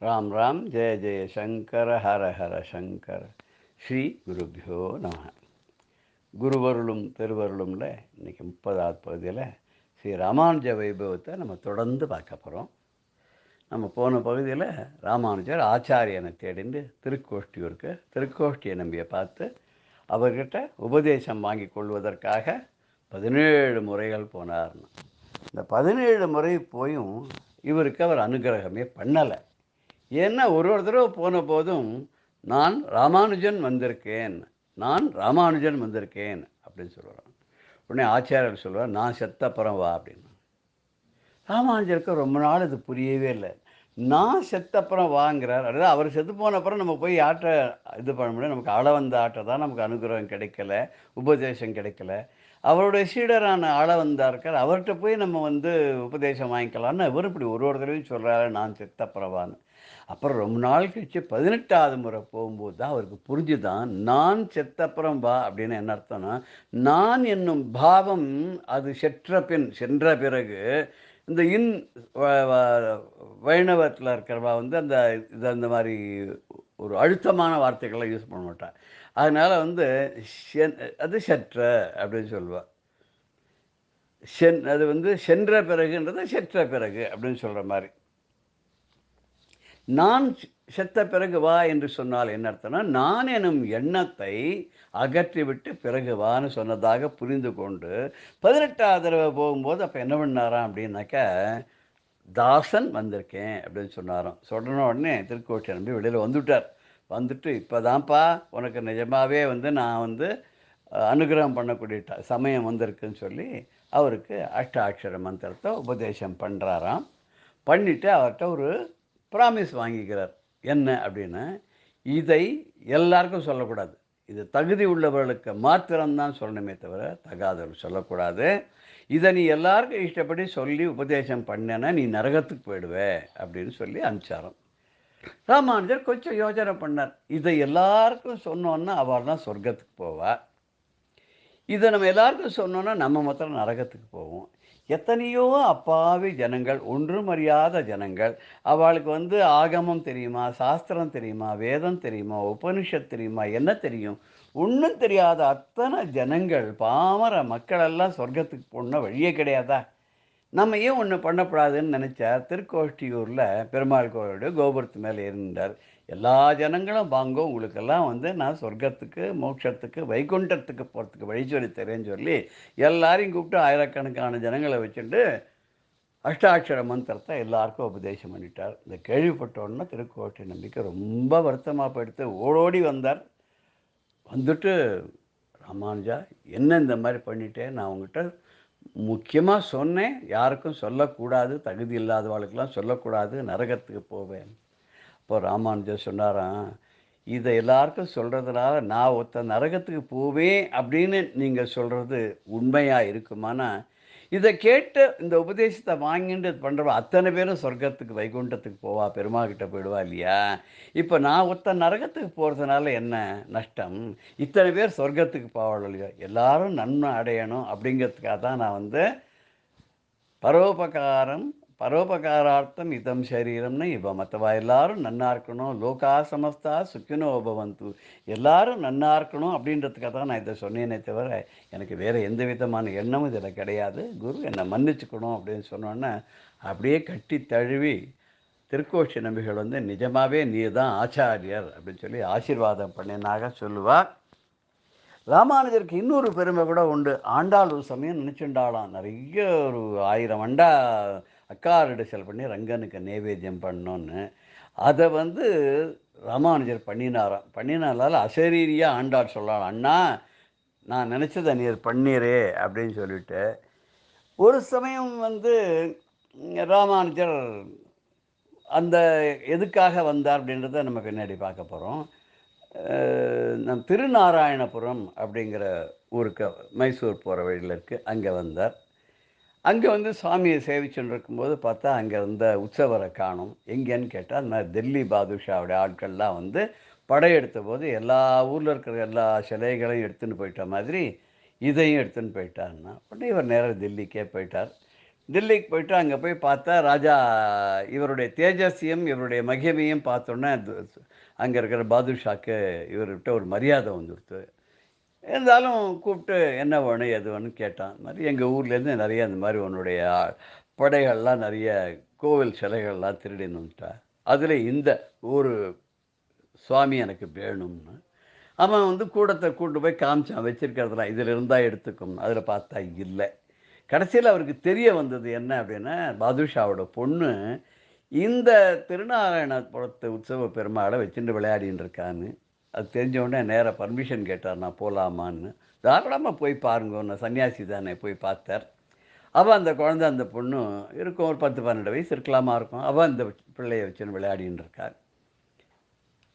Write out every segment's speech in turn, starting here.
ராம் ராம் ஜெய ஜெய சங்கர ஹர ஹர சங்கர. ஸ்ரீ குருபியோ நம. குருவருளும் திருவருளும்ல இன்னைக்கு முப்பதாவது பகுதியில் ஸ்ரீ ராமானுஜ வைபவத்தை நம்ம தொடர்ந்து பார்க்க போகிறோம் நம்ம போன பகுதியில் ராமானுஜர் ஆச்சாரியனை தேடிந்து திருக்கோஷ்டியூருக்கு திருக்கோஷ்டியை நம்பியை பார்த்து அவர்கிட்ட உபதேசம் வாங்கி கொள்வதற்காக பதினேழு முறைகள் போனார்னு. இந்த பதினேழு முறை போயும் இவருக்கு அவர் அனுகிரகமே பண்ணலை. ஏன்னா ஒரு ஒரு தடவை போன போதும் நான் ராமானுஜன் வந்திருக்கேன் நான் ராமானுஜன் வந்திருக்கேன் அப்படின்னு சொல்லுவான் உடனே ஆச்சாரியர் சொல்லுவார் நான் செத்தப்புறம் வா அப்படின்னு. ராமானுஜருக்கு ரொம்ப நாள் இது புரியவே இல்லை. நான் செத்தப்புறம் வாங்குறார் அதாவது அவர் செத்து போன அப்புறம் நம்ம போய் ஆட்டை இது பண்ண முடியும் நமக்கு ஆள வந்த ஆட்டை தான் நமக்கு அனுகிரகம் கிடைக்கல உபதேசம் கிடைக்கல. அவருடைய சீடரான ஆள வந்தா இருக்கார். அவர்கிட்ட போய் நம்ம வந்து உபதேசம் வாங்கிக்கலாம்னு இவர் இப்படி ஒரு ஒரு தடவையும் சொல்கிறாரு நான் செத்தப்புறவான்னு. அப்புறம் ரொம்ப நாள் கழிச்சு பதினெட்டாவது முறை போகும்போது தான் அவருக்கு புரிஞ்சுதான் நான் செத்தப்புறம் வா அப்படின்னு என்ன அர்த்தம்னா நான் என்னும் பாவம் அது செற்ற பின் சென்ற பிறகு இந்த இன் வைணவத்தில் இருக்கிறவா வந்து அந்த இது அந்த மாதிரி ஒரு அழுத்தமான வார்த்தைகள்லாம் யூஸ் பண்ண மாட்டாள் அதனால் வந்து சென் அது செற்ற அப்படின்னு சொல்லுவாள் சென் அது வந்து சென்ற பிறகுன்றது செற்ற பிறகு அப்படின்னு சொல்கிற மாதிரி. நான் செத்த பிறகு வா என்று சொன்னால் என்ன அர்த்தம்னா நான் எனும் எண்ணத்தை அகற்றிவிட்டு பிறகு வான்னு சொன்னதாக புரிந்து கொண்டு பதினெட்டாவது தடவை போகும்போது அப்போ என்ன பண்ணாராம் அப்படின்னாக்கா தாசன் வந்திருக்கேன் அப்படின்னு சொன்னாராம். சொன்ன உடனே திருக்கோட்டை நம்பி வெளியில் வந்துவிட்டார் வந்துட்டு இப்போ தான்ப்பா உனக்கு நிஜமாகவே வந்து நான் வந்து அனுகிரகம் பண்ணக்கூடிய ட- சமயம் வந்திருக்குன்னு சொல்லி அவருக்கு அஷ்டாட்சர மந்திரத்தை உபதேசம் பண்ணுறாராம் பண்ணிவிட்டு அவர்கிட்ட ஒரு ப்ராமிஸ் வாங்கிக்கிறார். என்ன அப்படின்னா இதை எல்லாருக்கும் சொல்லக்கூடாது. இது தகுதி உள்ளவர்களுக்கு மாத்திரம்தான் சொல்லணுமே தவிர தகாதவர்கள் சொல்லக்கூடாது. இதை நீ எல்லாருக்கும் இஷ்டப்படி சொல்லி உபதேசம் பண்ணேன்னா நீ நரகத்துக்கு போயிடுவே அப்படின்னு சொல்லி அனுப்பிச்சாராம். ராமானுஜர் கொஞ்சம் யோசனை பண்ணார். இதை எல்லாருக்கும் சொன்னோன்னா அவள் தான் சொர்க்கத்துக்கு போவா. இதை நம்ம எல்லாருக்கும் சொன்னோன்னா நம்ம மாத்திரம் நரகத்துக்கு போவோம். எத்தனையோ அப்பாவி ஜனங்கள் ஒன்றும் அறியாத ஜனங்கள். அவளுக்கு வந்து ஆகமம் தெரியுமா சாஸ்திரம் தெரியுமா வேதம் தெரியுமா உபனிஷத் தெரியுமா என்ன தெரியும்? ஒன்றும் தெரியாத அத்தனை ஜனங்கள் பாமர மக்களெல்லாம் சொர்க்கத்துக்கு போன வழியே கிடையாதா? நம்ம ஏன் ஒன்று பண்ணக்கூடாதுன்னு நினச்சா திருக்கோஷ்டியூரில் பெருமாள் கோவிலுடைய கோபுரத்து மேலே இருந்தார் எல்லா ஜனங்களும் வாங்க உங்களுக்கெல்லாம் வந்து நான் சொர்க்கத்துக்கு மோட்சத்துக்கு வைகுண்டத்துக்கு போகிறதுக்கு வழி சொல்லி தரேன்னு சொல்லி எல்லாரையும் கூப்பிட்டு ஆயிரக்கணக்கான ஜனங்களை வச்சுட்டு அஷ்டாட்சர மந்திரத்தை எல்லாருக்கும் உபதேசம் பண்ணிட்டார். இந்த கேள்விப்பட்டோன்னா திருக்கோட்டை நம்பிக்கை ரொம்ப வருத்தமாக போயிடுத்து. ஓடோடி வந்தார். வந்துட்டு ராமானுஜா என்ன இந்த மாதிரி பண்ணிட்டேன் நான் உங்ககிட்ட முக்கியமாக சொன்னேன். யாருக்கும் சொல்லக்கூடாது. தகுதி இல்லாதவாளுக்கெல்லாம் சொல்லக்கூடாது. நரகத்துக்கு போவேன். இப்போ ராமானுஜர் சொன்னாராம் இதை எல்லாருக்கும் சொல்கிறதுனால நான் ஒருத்த நரகத்துக்கு போவேன் அப்படின்னு நீங்கள் சொல்கிறது உண்மையாக இருக்குமானா இதை கேட்டு இந்த உபதேசத்தை வாங்கிட்டு பண்ணுறவ அத்தனை பேரும் சொர்க்கத்துக்கு வைகுண்டத்துக்கு போவா பெருமாக்கிட்ட போயிடுவா இல்லையா? இப்போ நான் ஒருத்த நரகத்துக்கு போகிறதுனால என்ன நஷ்டம்? இத்தனை பேர் சொர்க்கத்துக்கு போவாள் இல்லையா? எல்லாரும் நன்மை அடையணும் அப்படிங்கிறதுக்காக தான் நான் வந்து பரோபகாரம் பரோபகாரார்த்தம் இதம் சரீரம்னு இப்போ மற்றவா எல்லாரும் நன்னா இருக்கணும் லோகா சமஸ்தா சுக்கினோ பவந்து। எல்லாரும் நன்னா இருக்கணும் அப்படின்றதுக்காக தான் நான் இதை சொன்னேனே தவிர எனக்கு வேறு எந்த விதமான எண்ணமும் இதில் கிடையாது. குரு என்னை மன்னிச்சுக்கணும் அப்படின்னு சொன்னோன்னே அப்படியே கட்டி தழுவி திருக்கோஷி நம்பிகள் வந்து நிஜமாகவே நீ தான் ஆச்சாரியர் அப்படின்னு சொல்லி ஆசீர்வாதம் பண்ணினாக சொல்லுவார். ராமானுஜருக்கு இன்னொரு பெருமை கூட உண்டு. ஆண்டாள் ஒரு சமயம் நினச்சுண்டாளாம். நிறைய ஒரு ஆயிரம் அக்காரோட செல் பண்ணி ரங்கனுக்கு நைவேத்தியம் பண்ணோன்னு அதை வந்து ராமானுஜர் பண்ணினாராம். பண்ணினாலால் அசரீரியாக ஆண்டாள் சொல்லலாம் அண்ணா நான் நினச்சதை நீர் பண்ணீரே அப்படின்னு சொல்லிட்டு ஒரு சமயம் வந்து ராமானுஜர் அந்த எதுக்காக வந்தார் அப்படின்றத நம்ம பின்னாடி பார்க்க போகிறோம் நம் திருநாராயணபுரம் அப்படிங்கிற ஊருக்கு மைசூர் போகிற வழியில் இருக்குது அங்கே வந்தார். அங்கே வந்து சுவாமியை சேவிச்சுட்டு இருக்கும்போது பார்த்தா அங்கே இருந்த உற்சவரை காணும். எங்கேன்னு கேட்டால் அந்த மாதிரி டெல்லி பாதுஷாவுடைய ஆட்கள்லாம் வந்து படையெடுத்த போது எல்லா ஊரில் இருக்கிற எல்லா சிலைகளையும் எடுத்துன்னு போயிட்ட மாதிரி இதையும் எடுத்துன்னு போயிட்டாருன்னா உடனே இவர் நேராக டெல்லிக்கே போயிட்டார். டெல்லிக்கு போயிட்டு அங்கே போய் பார்த்தா ராஜா இவருடைய தேஜஸ்யம் இவருடைய மகிமையும் பார்த்தோன்னே அங்கே இருக்கிற பாதுஷாக்கு இவர்கிட்ட ஒரு மரியாதை வந்துடுத்து. இருந்தாலும் கூப்பிட்டு என்ன வேணும் எது வேணும்னு கேட்டான். மாதிரி எங்கள் ஊர்லேருந்து நிறைய இந்த மாதிரி உன்னுடைய படைகள்லாம் நிறைய கோவில் சிலைகள்லாம் திருடின்னு வந்துட்டா. அதில் இந்த ஒரு சுவாமி எனக்கு வேணும்னு. அவன் வந்து கூடத்தை கூட்டு போய் காமிச்சான் வச்சுருக்கிறதுலாம் இதில் இருந்தால் எடுத்துக்கும் அதில் பார்த்தா இல்லை. கடைசியில் அவருக்கு தெரிய வந்தது என்ன அப்படின்னா பாதுஷாவோட பொண்ணு இந்த திருநாராயணபுரத்து உற்சவ பெருமாளை வச்சுட்டு விளையாடின்னு இருக்கான்னு. அது தெரிஞ்ச உடனே நேராக பர்மிஷன் கேட்டார் நான் போகலாமான்னு தாராளமாக போய் பாருங்க நான் சன்னியாசி தானே போய் பார்த்தார். அவள் அந்த குழந்தை அந்த பொண்ணு இருக்கும் ஒரு பத்து பன்னெண்டு வயசு இருக்கலாமா இருக்கும். அவள் அந்த பிள்ளைய வச்சுன்னு விளையாடின்னு இருக்கார்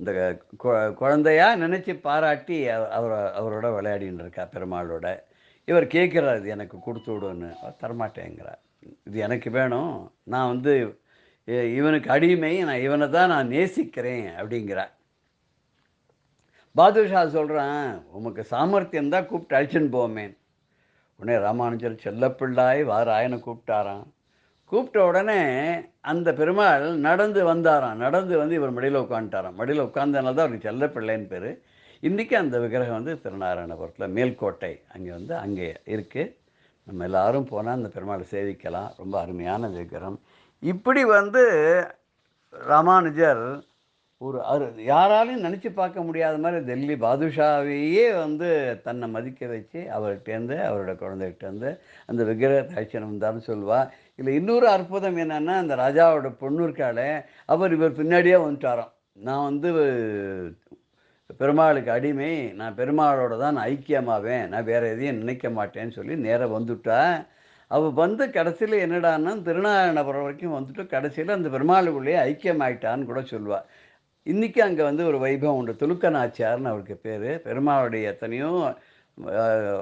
இந்த குழந்தையாக நினச்சி பாராட்டி அவரை அவரோட விளையாடின்னு இருக்கா பெருமாளோட. இவர் கேட்குறாரு இது எனக்கு கொடுத்து விடுன்னு. அவர் தரமாட்டேங்கிறார். இது எனக்கு வேணும். நான் வந்து இவனுக்கு அடிமை. நான் இவனை தான் நான் நேசிக்கிறேன். அப்படிங்கிறார். பாதுஷா சொல்கிறான் உமக்கு சாமர்த்தியம் தான் கூப்பிட்டு அழிச்சுன்னு போமேன் உடனே ராமானுஜர் செல்லப்பிள்ளாய் வாராயனை கூப்பிட்டாராம். கூப்பிட்ட உடனே அந்த பெருமாள் நடந்து வந்தாராம். நடந்து வந்து இவர் மடியில் உட்காந்துட்டாராம் மடியில் உட்காந்தனால தான் அவருக்கு செல்லப்பிள்ளைன்னு பேர். இன்றைக்கி அந்த விக்கிரகம் வந்து திருநாராயணபுரத்தில் மேல்கோட்டை அங்கே வந்து அங்கே இருக்குது நம்ம எல்லாரும் போனால் அந்த பெருமாளை சேவிக்கலாம். ரொம்ப அருமையான விக்கிரகம் இப்படி வந்து ராமானுஜர் ஒரு அரு யாராலையும் நினச்சி பார்க்க முடியாத மாதிரி டெல்லி பாதுஷாவையே வந்து தன்னை மதிக்க வச்சு அவர்கிட்டேருந்து அவரோட குழந்தைகிட்டேருந்து அந்த விக்கிரக அழைச்சின்னு தான் சொல்லுவா. இல்லை இன்னொரு அற்புதம் என்னென்னா அந்த ராஜாவோட பொண்ணு இருக்காளே அவர் இவர் பின்னாடியே வந்துட்டாராம். நான் வந்து பெருமாளுக்கு அடிமை நான் பெருமாளோட தான் நான் ஐக்கியமாவேன் நான் வேறு எதையும் நினைக்க மாட்டேன்னு சொல்லி நேராக வந்துட்டா. அவள் வந்து கடைசியில் என்னடான்னா திருநாராயணபுரம் வரைக்கும் வந்துட்டு கடைசியில் அந்த பெருமாளுக்குள்ளேயே ஐக்கியமாயிட்டான்னு கூட சொல்லுவாள் இன்றைக்கி அங்கே வந்து ஒரு வைபவம் உண்டு. துலுக்கநாச்சியார்னு அவருக்கு பேர். பெருமாளுடைய எத்தனையோ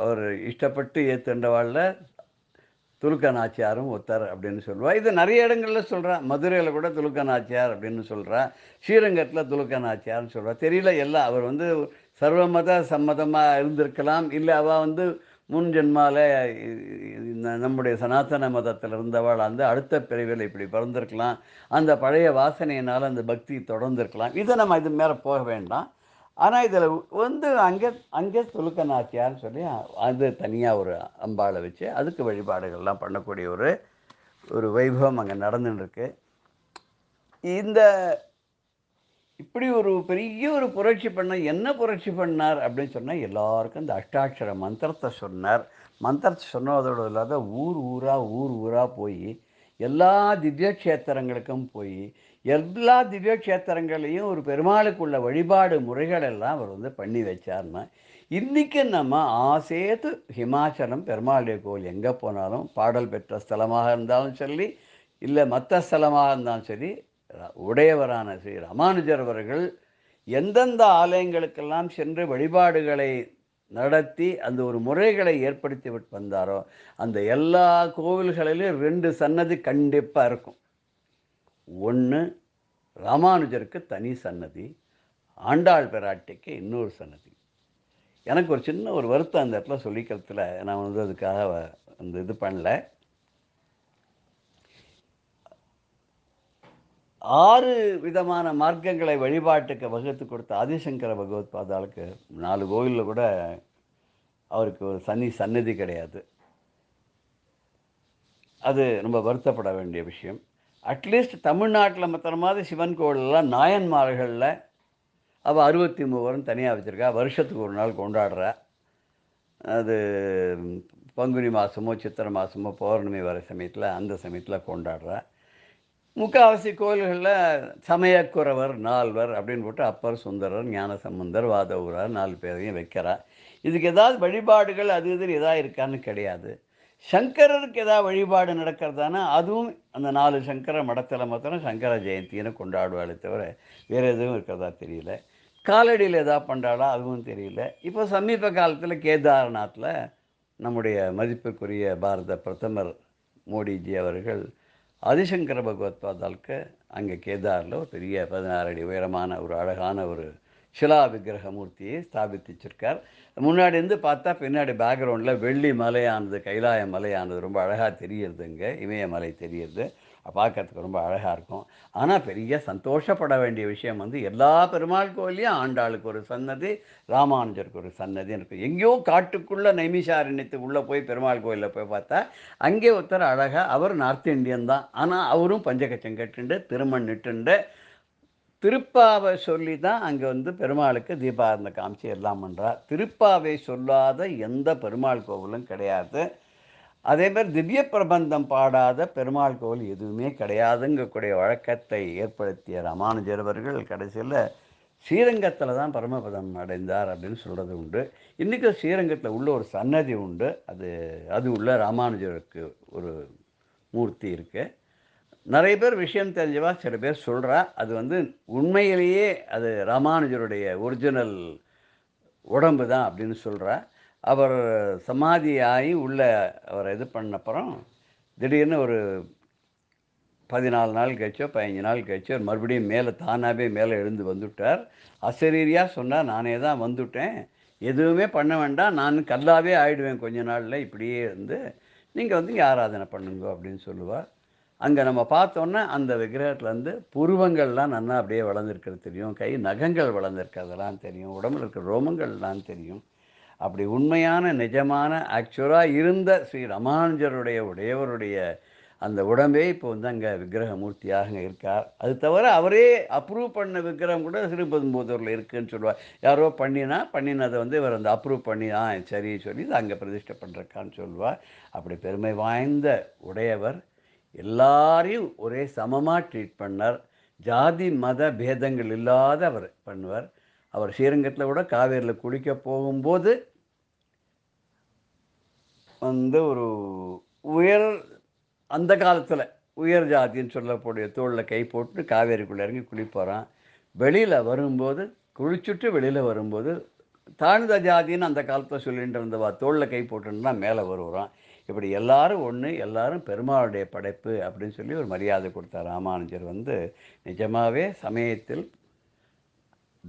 அவர் இஷ்டப்பட்டு ஏத்துண்டவாளில் துலுக்கநாச்சியாரும் ஒத்தர் அப்படின்னு சொல்லுவாள் இது நிறைய இடங்களில் சொல்கிறான் மதுரையில் கூட துலுக்கநாச்சியார் அப்படின்னு சொல்கிறான் ஸ்ரீரங்கத்தில் துலுக்கநாச்சியார்னு சொல்கிறான் தெரியல எல்லாம் அவர் வந்து சர்வமத சம்மதமாக இருந்திருக்கலாம். இல்லை அவள் வந்து முன் ஜென்மால இந்த நம்முடைய சனாதன மதத்தில் இருந்தவள் அந்த அடுத்த பிரிவில் இப்படி பிறந்திருக்கலாம். அந்த பழைய வாசனையினால் அந்த பக்தி தொடர்ந்திருக்கலாம். இதை நம்ம இது மேலே போக வேண்டாம். ஆனால் இதில் வந்து அங்கே அங்கே துலுக்க நாச்சியார்னு சொல்லி அது தனியாக ஒரு அம்பாளை வச்சு அதுக்கு வழிபாடுகள்லாம் பண்ணக்கூடிய ஒரு ஒரு வைபவம் அங்கே நடந்துட்டுருக்கு இந்த இப்படி ஒரு பெரிய ஒரு புரட்சி பண்ண என்ன புரட்சி பண்ணார் அப்படின்னு சொன்னால் எல்லாருக்கும் இந்த அஷ்டாட்சர மந்திரத்தை சொன்னார். மந்திரத்தை சொன்னதோடு இல்லாத ஊர் ஊராக ஊர் ஊராக போய் எல்லா திவ்யக்ஷேத்திரங்களுக்கும் போய் எல்லா திவ்ய க்ஷேத்திரங்களையும் ஒரு பெருமாளுக்குள்ள வழிபாடு முறைகள் எல்லாம் அவர் வந்து பண்ணி வச்சார்னா இன்றைக்கி நம்ம ஆசேத்து ஹிமாச்சலம் பெருமாளுடைய கோவில் எங்கே போனாலும் பாடல் பெற்ற ஸ்தலமாக இருந்தாலும் சொல்லி இல்லை மற்ற ஸ்தலமாக இருந்தாலும் சரி உடையவரான ஸ்ரீ ராமானுஜர் அவர்கள் எந்தெந்த ஆலயங்களுக்கெல்லாம் சென்று வழிபாடுகளை நடத்தி அந்த ஒரு முறைகளை ஏற்படுத்தி விட்டு வந்தாரோ அந்த எல்லா கோவில்களிலும் ரெண்டு சன்னதி கண்டிப்பாக இருக்கும். ஒன்று ராமானுஜருக்கு தனி சன்னதி ஆண்டாள் பெராட்டிக்கு இன்னொரு சன்னதி. எனக்கு ஒரு சின்ன ஒரு வருத்தம் அந்த இடத்துல சொல்லிக்கிறதுல நான் வந்து அதுக்காக அந்த இது பண்ணல. ஆறு விதமான மார்க்கங்களை வழிபாட்டுக்கு வகுத்து கொடுத்த ஆதிசங்கர பகவத் பாதாளுக்கு நாலு கோவிலில் கூட அவருக்கு ஒரு சன்னி சன்னதி கிடையாது. அது ரொம்ப வருத்தப்பட வேண்டிய விஷயம். அட்லீஸ்ட் தமிழ்நாட்டில் மாத்திரமாவது சிவன் கோவிலெல்லாம் நாயன்மார்களில் அவள் அறுபத்தி மூவரும் தனியாக வச்சுருக்கா. வருஷத்துக்கு ஒரு நாள் கொண்டாடுறா. அது பங்குனி மாதமோ சித்திரை மாதமோ பௌர்ணமி வர சமயத்தில் அந்த சமயத்தில் கொண்டாடுறா. முக்காவாசி கோயில்களில் சமயக்குறவர் நால்வர் அப்படின்னு போட்டு அப்பர் சுந்தரர் ஞானசம்பந்தர் வாதவுரார் நாலு பேரையும் வைக்கிறா இதுக்கு ஏதாவது வழிபாடுகள் அது இது எதாவது இருக்கான்னு கிடையாது. சங்கரருக்கு ஏதாவது வழிபாடு நடக்கிறதானா அதுவும் அந்த நாலு சங்கர மடத்தில் மாத்திரம் சங்கர ஜெயந்தின்னு கொண்டாடுவாளே தவிர வேறு எதுவும் இருக்கிறதா தெரியல. காலடியில் எதாவது பண்ணுறாளா அதுவும் தெரியல. இப்போ சமீப காலத்தில் கேதார்நாத்தில் நம்முடைய மதிப்புக்குரிய பாரத பிரதமர் மோடிஜி அவர்கள் ஆதிசங்கர பகவத் பார்த்தாலுக்கு அங்கே கேதாரில் ஒரு பெரிய பதினாறு அடி உயரமான ஒரு அழகான ஒரு சிலா விக்கிரக மூர்த்தியை ஸ்தாபித்து வச்சிருக்கார் முன்னாடி இருந்து பார்த்தா பின்னாடி பேக்ரவுண்டில் வெள்ளி மலையானது கைலாய மலையானது ரொம்ப அழகாக தெரியுது இங்கே இமயமலை தெரியுது பார்க்கறதுக்கு ரொம்ப அழகாக இருக்கும். ஆனால் பெரிய சந்தோஷப்பட வேண்டிய விஷயம் வந்து எல்லா பெருமாள் கோயிலையும் ஆண்டாளுக்கு ஒரு சன்னதி ராமானுஜருக்கு ஒரு சன்னதி இருக்கும். எங்கேயோ காட்டுக்குள்ளே நைமிஷாரண்யத்து உள்ளே போய் பெருமாள் கோயிலில் போய் பார்த்தா அங்கே ஒருத்தர் அழகாக அவர் நார்த் இந்தியன் தான். ஆனால் அவரும் பஞ்சகச்சம் கட்டுண்டு திருமண் நிட்டுண்டு திருப்பாவை சொல்லி தான் அங்கே வந்து பெருமாளுக்கு தீபாரந்த காமிச்சு எல்லாம் பண்ணுறா திருப்பாவை சொல்லாத எந்த பெருமாள் கோவிலும் கிடையாது. அதே மாதிரி திவ்ய பிரபந்தம் பாடாத பெருமாள் கோவில் எதுவுமே கிடையாதுங்கக்கூடிய வழக்கத்தை ஏற்படுத்திய ராமானுஜர் அவர்கள் கடைசியில் ஸ்ரீரங்கத்தில் தான் பரமபதம் அடைந்தார் அப்படின்னு சொல்கிறது உண்டு. இன்றைக்கி ஸ்ரீரங்கத்தில் உள்ள ஒரு சன்னதி உண்டு. அது அது உள்ள ராமானுஜருக்கு ஒரு மூர்த்தி இருக்குது நிறைய பேர் விஷயம் தெரிஞ்சவா சில பேர் சொல்கிறா அது வந்து உண்மையிலேயே அது ராமானுஜருடைய ஒரிஜினல் உடம்பு தான் அப்படின்னு சொல்கிறா அவர் சமாதி ஆகி உள்ள அவர் இது பண்ணப்புறம் திடீர்னு ஒரு பதினாலு நாள் கழிச்சோ பதினஞ்சு நாள் கழிச்சோ மறுபடியும் மேலே தானாகவே மேலே எழுந்து வந்துவிட்டார் அசரீரியாக சொன்னால் நானே தான் வந்துவிட்டேன் எதுவுமே பண்ண வேண்டாம். நான் கல்லாவே ஆயிடுவேன் கொஞ்ச நாளில். இப்படியே இருந்து நீங்கள் வந்து ஆராதனை பண்ணுங்க அப்படின்னு சொல்லுவார். அங்கே நம்ம பார்த்தோன்னா அந்த விக்கிரகத்துலேருந்து புருவங்கள்லாம் நல்லா அப்படியே வளர்ந்துருக்கிறது தெரியும். கை நகங்கள் வளர்ந்துருக்கிறதெல்லாம் தெரியும். உடம்புல இருக்கிற ரோமங்கள்லாம் தெரியும். அப்படி உண்மையான நிஜமான ஆக்சுவலாக இருந்த ஸ்ரீ ராமானுஜருடைய உடையவருடைய அந்த உடம்பே இப்போ வந்து அங்கே விக்கிரகமூர்த்தியாக இருக்கார். அது தவிர அவரே அப்ரூவ் பண்ண விக்கிரகம் கூட திருப்பதும்போதூரில் இருக்குன்னு சொல்லுவார். யாரோ பண்ணினா பண்ணினதை வந்து இவர் அந்த அப்ரூவ் பண்ணி ஆ சரி சொல்லி இதை அங்கே பிரதிஷ்டை பண்ணுறக்கான்னு சொல்லுவார். அப்படி பெருமை வாய்ந்த உடையவர். எல்லாரையும் ஒரே சமமாக ட்ரீட் பண்ணார். ஜாதி மத பேதங்கள் இல்லாத அவர் பண்ணுவார். அவர் ஸ்ரீரங்கத்தில் கூட காவேரியில் குளிக்க போகும்போது வந்து ஒரு உயர் அந்த காலத்தில் உயர் ஜாதின்னு சொல்லக்கூடிய தோளில் கை போட்டு காவேரிக்குள்ளே இறங்கி குளிப்போகிறான் வெளியில் வரும்போது குளிச்சுட்டு வெளியில் வரும்போது தாழ்ந்த ஜாதின்னு அந்த காலத்தில் சொல்லிட்டு இருந்தவா தோளில் கை போட்டுன்னா மேலே வருவான் இப்படி எல்லாரும் ஒன்று எல்லாரும் பெருமாளுடைய படைப்பு அப்படின்னு சொல்லி ஒரு மரியாதை கொடுத்தார். ராமானுஜர் வந்து நிஜமாகவே சமயத்தில்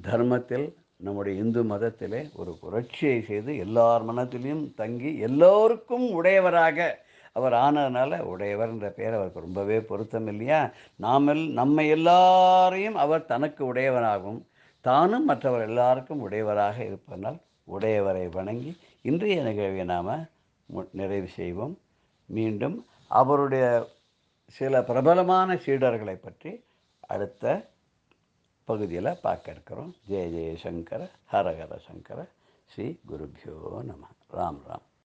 தர்மத்தில் நம்முடைய இந்து மதத்திலே ஒரு புரட்சியை செய்து எல்லார் மனத்திலையும் தங்கி எல்லோருக்கும் உடையவராக அவர் ஆனதுனால உடையவர்ன்ற பேர் அவருக்கு ரொம்பவே பொருத்தம் இல்லையா? நாமல் நம்ம எல்லாரையும் அவர் தனக்கு உடையவனாகவும் தானும் மற்றவர் எல்லாருக்கும் உடையவராக இருப்பதனால் உடையவரை வணங்கி இன்றைய நிகழ்வை நாம் நிறைவு செய்வோம். மீண்டும் அவருடைய சில பிரபலமான சீடர்களை பற்றி அடுத்த பகுதியில் பார்க்க இருக்கிறோம் ஜெய ஜெய சங்கர ஹரஹர சங்கர ஸ்ரீ குருபியோ நம. ராம் ராம்.